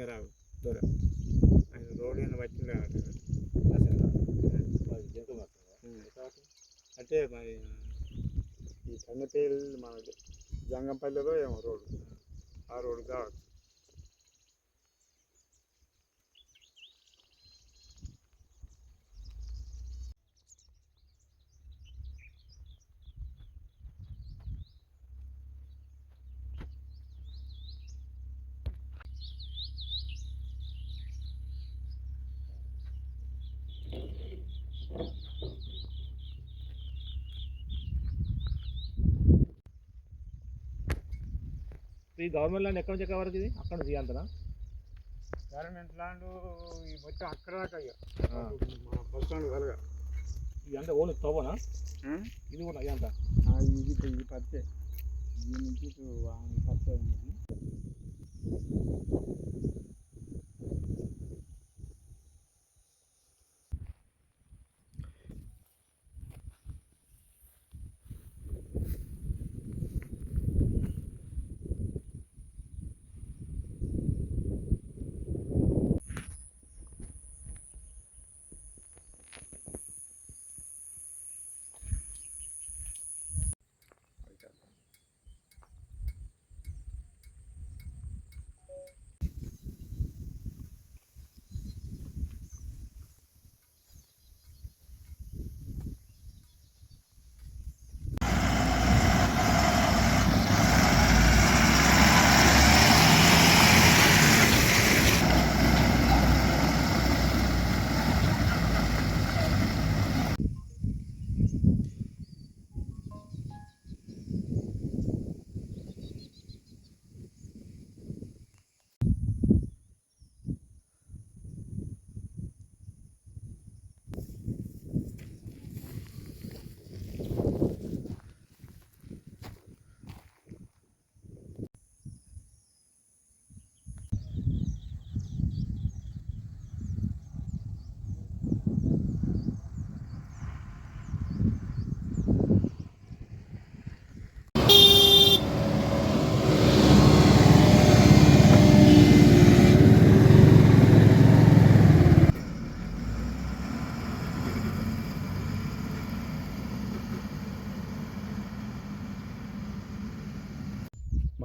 ఇంకా రావు దూర ఆయన రోడ్డు మీద వచ్చింది రావట్లేదు అంటే మరి ఈ కన్నపేలు మన జంగంపల్లిలో ఏమో రోడ్డు. ఆ రోడ్డు కావచ్చు. ఈ గవర్నమెంట్ ల్యాండ్ ఎక్కడ నుంచి ఎక్కడ వరకు ఇది? అక్కడ నుంచి అంతనా? గవర్నమెంట్ ల్యాండ్ ఈ మొత్తం అక్కడ దాకా బస్ స్టాండ్ కలగా ఇది అంటే ఓన్లీ తవ్వనా? ఇది కూడా ఇది అంతా? ఇది ఇది పత్తే. దీని నుంచి పత్తే ఉన్నది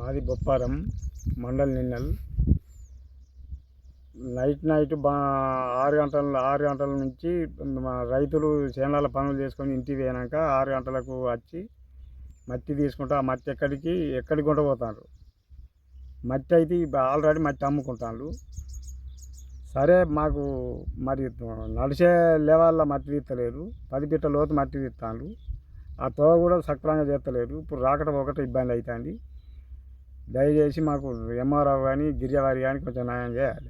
మాది బొప్పారం మండల్ నిన్నల్. నైట్ నైట్ బా ఆరు గంటల ఆరు గంటల నుంచి మా రైతులు చేనాల పనులు చేసుకొని ఇంటికి పోయినాక ఆరు గంటలకు వచ్చి మట్టి తీసుకుంటా ఆ మట్టి ఎక్కడికి ఎక్కడికి ఉండబోతారు మట్టి అయితే ఆల్రెడీ మట్టి అమ్ముకుంటాను సరే మాకు మరి నడిచే లెవెల్లో మట్టి తీస్తలేరు పది పిట్ట లోతు మట్టి తీస్తాను ఆ తోవ కూడా సక్రమంగా చేస్తలేరు ఇప్పుడు రాకడం ఒకటి ఇబ్బంది అవుతుంది దయచేసి మాకు ఎంఆర్ఓ కానీ గిరిజవారి కానీ కొంచెం న్యాయం చేయాలి.